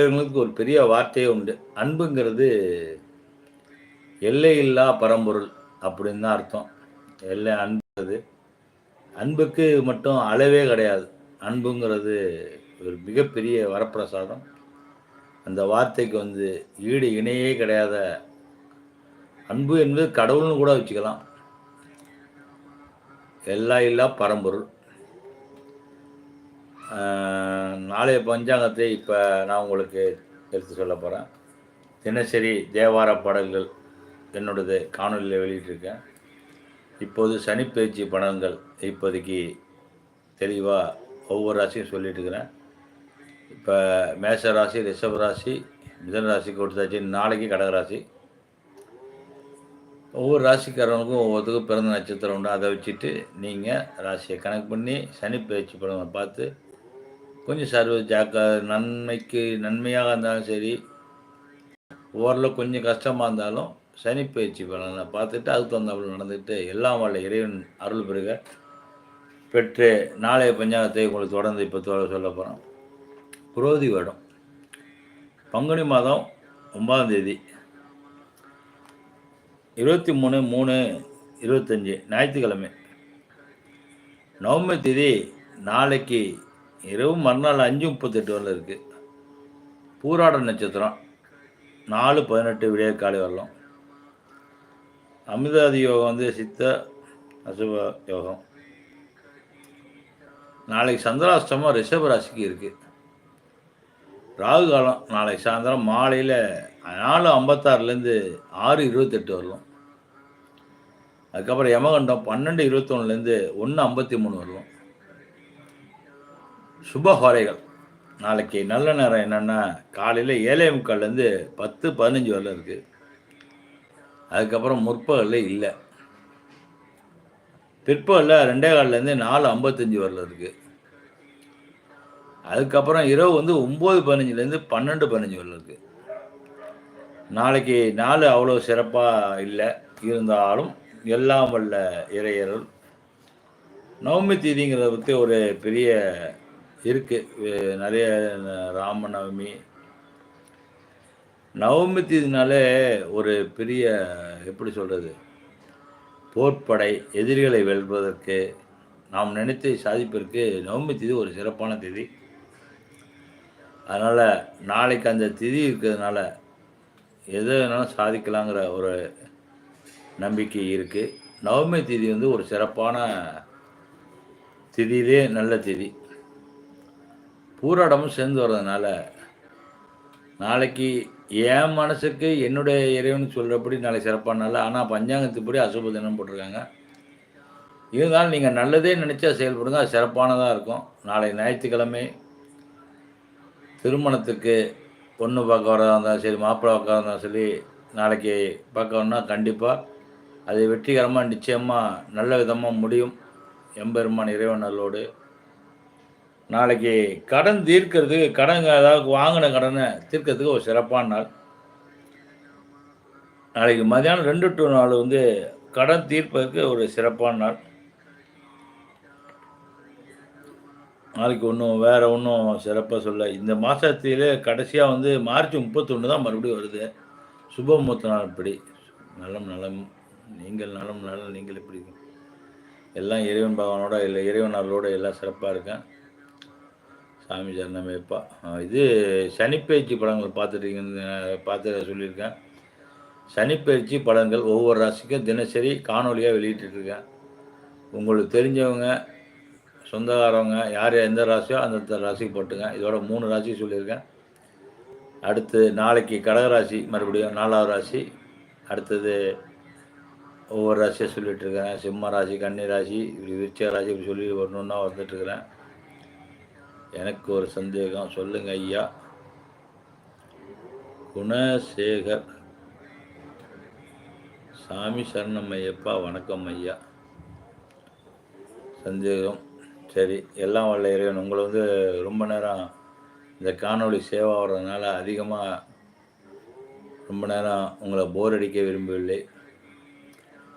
இவங்களுக்கு ஒரு பெரிய வார்த்தையே உண்டு. அன்புங்கிறது எல்லையில்லா பரம்பொருள் அப்படின்னு தான் அர்த்தம். எல்லை அன்புங்கிறது அன்புக்கு மட்டும் அளவே கிடையாது. அன்புங்கிறது ஒரு மிகப்பெரிய வரப்பிரசாதம். அந்த வார்த்தைக்கு வந்து ஈடு இணையே கிடையாத அன்பு என்பது கடவுள்னு கூட வச்சுக்கலாம். எல்லா இல்லா பரம்பொருள். நாளைய பஞ்சாங்கத்தை இப்போ நான் உங்களுக்கு எடுத்து சொல்ல போகிறேன் தினசரி தேவார பாடல்கள் என்னோடது காணொலியில் வெளியிட்டிருக்கேன். இப்போது சனிப்பயிற்சி படங்கள் இப்போதைக்கு தெளிவாக ஒவ்வொரு ராசியும் சொல்லிட்டு இருக்கிறேன். இப்போ மேஷ ராசி ரிஷப ராசி மிதன ராசி கொடுத்தாச்சு. நாளைக்கு கடகராசி ஒவ்வொரு ராசிக்காரனுக்கும் ஒவ்வொருத்துக்கும் பிறந்த நட்சத்திரம் உண்டு. அதை வச்சுட்டு நீங்கள் ராசியை கணக்கு பண்ணி சனி பயிற்சி படங்களை பார்த்து கொஞ்சம் சர்வ ஜாக்க நன்மைக்கு நன்மையாக இருந்தாலும் சரி ஓரளவு கொஞ்சம் கஷ்டமாக இருந்தாலும் சனி பயிற்சி பலனை பார்த்துட்டு அதுக்கு தகுந்தாப்புல நடந்துட்டு எல்லாம் வல்ல இறைவன் அருள் பெறுக. பெற்று நாளைய பஞ்சாங்கத்தை உங்களுக்கு தொடர்ந்து இப்போ சொல்ல போகிறோம் குரோதி வருடம். பங்குனி மாதம் ஒன்பதாம் தேதி. இருபத்தி மூணு மூணு இருபத்தஞ்சி ஞாயிற்றுக்கிழமை. நவம்பர் தேதி நாளைக்கு இரவு மறுநாள் அஞ்சு முப்பத்தெட்டு வரல இருக்குது பூராட நட்சத்திரம். நாலு பதினெட்டு விடிய காலை வரலாம். அமிர்தாதி யோகம் வந்து சித்த அசுப யோகம். நாளைக்கு சந்திராஷ்டமம் ரிஷப ராசிக்கு இருக்குது ராகு காலம் நாளைக்கு சாயந்தரம் மாலையில் நாலு ஐம்பத்தாறுலேருந்து ஆறு இருபத்தெட்டு வரலாம். அதுக்கப்புறம் யமகண்டம் பன்னெண்டு இருபத்தொன்னுலேருந்து ஒன்று ஐம்பத்தி மூணு வரலாம். சுபஹோரைகள் நாளைக்கு நல்ல நேரம் என்னென்னா காலையில் ஏழே முக்கால்லேருந்து பத்து பதினஞ்சு வரல இருக்குது அதுக்கப்புறம் முற்பகலில் இல்லை. பிற்பகலில் ரெண்டே காலிலேருந்து நாலு ஐம்பத்தஞ்சு வரல இருக்குது அதுக்கப்புறம் இரவு வந்து ஒம்பது பதினஞ்சுலேருந்து பன்னெண்டு பதினஞ்சு வரல இருக்குது நாளைக்கு நாள் அவ்வளோ சிறப்பாக இல்லை. இருந்தாலும் எல்லாம் வல்ல இறையர்கள் நவமி தீதிங்கிறத பற்றி ஒரு பெரிய இருக்குது நிறைய ராமநவமி. நவமி தீதினாலே ஒரு பெரிய எப்படி சொல்கிறது போர்ப்படை எதிரிகளை வெல்வதற்கு நாம் நினைத்து சாதிப்பதற்கு நவமி திதி ஒரு சிறப்பான திதி. அதனால் நாளைக்கு அந்த திதி இருக்கிறதுனால எது வேணாலும் சாதிக்கலாங்கிற ஒரு நம்பிக்கை இருக்குது நவமி திதி வந்து ஒரு சிறப்பான திதியிலே நல்ல திதி. பூராடமும் சேர்ந்து வர்றதுனால நாளைக்கு என் மனசுக்கு என்னுடைய இறைவன் சொல்கிறபடி நாளைக்கு சிறப்பான நாள். ஆனால் பஞ்சாங்கத்துப்படி அசுப தினம் போட்டிருக்காங்க. இருந்தாலும் நீங்கள் நல்லதே நினச்சா செயல்படுங்க. அது சிறப்பானதாக இருக்கும். நாளை ஞாயிற்றுக்கிழமை திருமணத்துக்கு பொண்ணு பார்க்க வரதா இருந்தாலும் சரி மாப்பிள்ளை பார்க்க இருந்தாலும் சரி நாளைக்கு பார்க்கணும்னா கண்டிப்பாக அது வெற்றிகரமாக நிச்சயமாக நல்ல விதமாக முடியும். எம்பெருமான் இறைவன் நல்லோடு நாளைக்கு கடன் தீர்க்கிறதுக்கு கடன் அதாவது வாங்கின கடனை தீர்க்கிறதுக்கு ஒரு சிறப்பான நாள். நாளைக்கு மதியானம் ரெண்டு டு நாலு வந்து கடன் தீர்ப்பதற்கு ஒரு சிறப்பான நாள். நாளைக்கு ஒன்றும் வேறு ஒன்றும் சிறப்பாக சொல்ல. இந்த மாதத்திலே கடைசியாக வந்து மார்ச் முப்பத்தொன்று தான் மறுபடியும் வருது. சுபமுகூர்த்த நாள் இப்படி. நலம் நலம். நீங்கள் நலம் நலம் நீங்கள் எப்படி எல்லாம் இறைவன் பகவானோட இல்லை இறைவன் அருளோட எல்லாம் சிறப்பாக இருக்கேன். சாமி சரணமேப்பா இது சனிப்பயிற்சி படங்கள் பார்த்துட்டீங்கன்னு பார்த்து சொல்லியிருக்கேன். சனிப்பயிற்சி படங்கள் ஒவ்வொரு ராசிக்கும் தினசரி காணொலியாக வெளியிட்டுருக்கேன். உங்களுக்கு தெரிஞ்சவங்க சொந்தக்காரவங்க யார் எந்த ராசியோ அந்த ராசிக்கு போட்டுங்க. இதோட மூணு ராசி சொல்லியிருக்கேன். அடுத்து நாளைக்கு கடகராசி மறுபடியும் நாலாவது ராசி. அடுத்தது ஒவ்வொரு ராசியாக சொல்லிகிட்ருக்கிறேன் சிம்ம ராசி கன்னி ராசி இப்படி விருச்ச ராசி இப்படி சொல்லி வரணுன்னா வந்துட்டுருக்கிறேன். எனக்கு ஒரு சந்தேகம். சொல்லுங்க ஐயா. குணசேகர். சாமி சரணம் ஐயப்பா வணக்கம் ஐயா. சந்தேகம். சரி எல்லாம் வல்ல இறைவன். உங்களை வந்து ரொம்ப நேரம் இந்த காணொளி சேவ் ஆகிறதுனால அதிகமாக ரொம்ப நேரம் உங்களை போர் அடிக்க விரும்பவில்லை.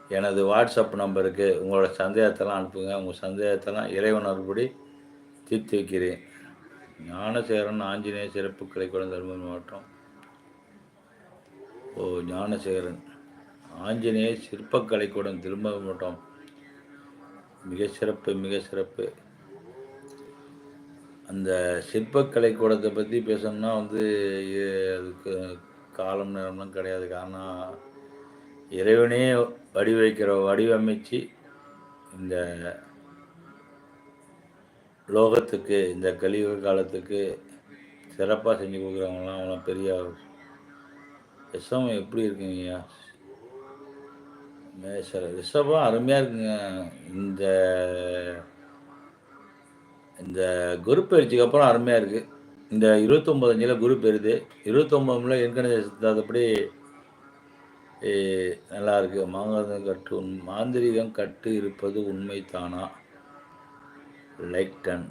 எனது வாட்ஸ்அப் நம்பருக்கு உங்களோட சந்தேகத்தெல்லாம் அனுப்புங்க. உங்கள் சந்தேகத்தெல்லாம் இறைவன் அறுபடி தீர்த்து வைக்கிறேன் ஞானசேகரன் ஆஞ்சநேய சிறப்பு கலைக்கூடம் தருமபுரி மாவட்டம். ஓ ஞானசேகரன். ஆஞ்சநேய சிற்பக்கலைக்கூடம் திரும்ப மாவட்டம் மிக சிறப்பு மிக சிறப்பு. அந்த சிற்பக்கலை கலைக்கூடத்தை பற்றி பேசணும்னா வந்து அதுக்கு காலம் நேரம்லாம் கிடையாது. காரணம் இறைவனே வடிவமைக்கிற வடிவமைச்சு இந்த லோகத்துக்கு இந்த கலியுக காலத்துக்கு சிறப்பாக செஞ்சு கொடுக்குறவங்களாம் அவங்களாம் பெரிய ரிஷபம் எப்படி இருக்குங்கய்யா? மேஷர் ரிஷபம் அருமையாக இருக்குங்க. இந்த இந்த குரு பயிற்சிக்கு அப்புறம் அருமையாக இருக்குது இந்த இருபத்தொம்பதஞ்சில் குரு பெறுது. இருபத்தொம்பதுல எண்கணித நல்லா இருக்குது மாங்காதம் கட்டு உண் மாந்திரிகம் கட்டு இருப்பது உண்மை தானா டன்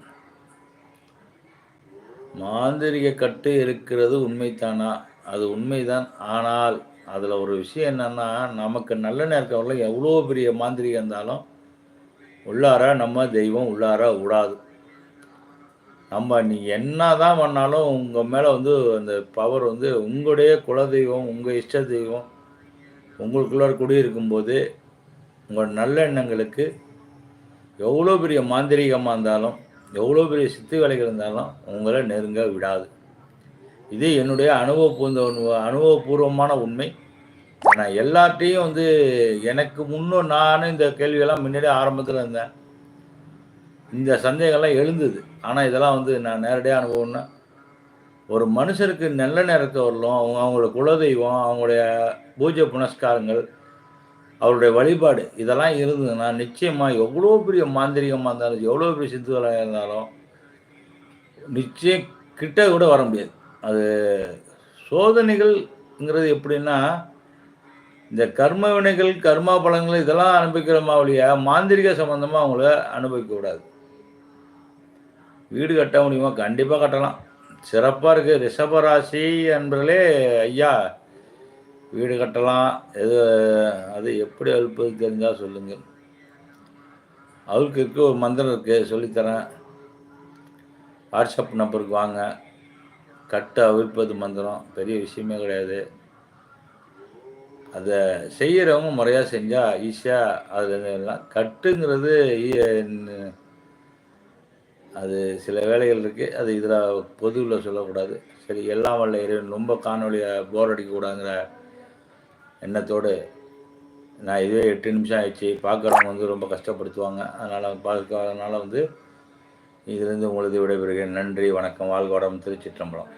மாந்திரிக கட்டு இருக்கிறது உண்மைதானா? அது உண்மைதான். ஆனால் அதில் ஒரு விஷயம் என்னன்னா நமக்கு நல்ல நேரத்தில் எவ்வளோ பெரிய மாந்திரிகம் இருந்தாலும் உள்ளார நம்ம தெய்வம் உள்ளார விடாது நம்ம நீ என்ன தான் பண்ணாலும் உங்கள் மேலே வந்து அந்த பவர் வந்து உங்களுடைய குலதெய்வம் உங்கள் இஷ்ட தெய்வம் உங்களுக்குள்ளார குடியிருக்கும்போது உங்கள் நல்ல எண்ணங்களுக்கு எவ்வளோ பெரிய மாந்திரீகமாக இருந்தாலும் எவ்வளோ பெரிய சித்து வேலைகள் இருந்தாலும் உங்களை நெருங்க விடாது. இது என்னுடைய அனுபவ அனுபவபூர்வமான உண்மை. நான் எல்லார்ட்டையும் வந்து எனக்கு முன்னும் நானும் இந்த கேள்வியெல்லாம் முன்னாடி ஆரம்பத்தில் இருந்தேன். இந்த சந்தேகம்லாம் எழுந்தது. ஆனால் இதெல்லாம் வந்து நான் நேரடியாக அனுபவம்னா ஒரு மனுஷருக்கு நல்ல நேரத்தை வரலும் அவங்க அவங்களோட குலதெய்வம் அவங்களுடைய பூஜை புனஸ்காரங்கள் அவருடைய வழிபாடு இதெல்லாம் இருந்ததுன்னா நிச்சயமாக எவ்வளோ பெரிய மாந்திரிகமாக இருந்தாலும் எவ்வளோ பெரிய சித்துகளாக இருந்தாலும் நிச்சயம் கிட்ட கூட வர முடியாது. அது சோதனைகள்ங்கிறது எப்படின்னா இந்த கர்ம வினைகள் கர்மா பழங்கள் இதெல்லாம் அனுபவிக்கிறோமா ஒழிய மாந்திரிக சம்பந்தமாக அவங்கள அனுபவிக்க கூடாது. வீடு கட்ட முடியுமா கண்டிப்பாக கட்டலாம். சிறப்பாக இருக்குது ரிஷபராசி என்பதிலே ஐயா வீடு கட்டலாம் எது அது எப்படி அழுப்பது தெரிஞ்சால் சொல்லுங்கள் அவருக்கு இருக்க ஒரு மந்திரம் இருக்குது சொல்லித்தரேன். வாட்ஸ்அப் நம்பருக்கு வாங்க. கட்டு அவிழ்ப்பது மந்திரம் பெரிய விஷயமே கிடையாது. அதை செய்கிறவங்க முறையாக செஞ்சால் ஈஸியாக அதில் எல்லாம் கட்டுங்கிறது ஈ- அது சில வேலைகள் இருக்குது அது இதில் பொதுவில் சொல்லக்கூடாது. சரி எல்லாம் வல்ல இறைவன் ரொம்ப காணொலியை போர் அடிக்கக்கூடாதுங்கிற எண்ணத்தோடு நான் இதுவே எட்டு நிமிஷம் ஆயிடுச்சு. பார்க்குறவங்க வந்து ரொம்ப கஷ்டப்படுத்துவாங்க. அதனால் பார்க்க அதனால் வந்து இதிலிருந்து உங்களது விடைபெறுகிறேன். நன்றி வணக்கம். வாழ்க வளம் திருச்சிற்றம்பலம்.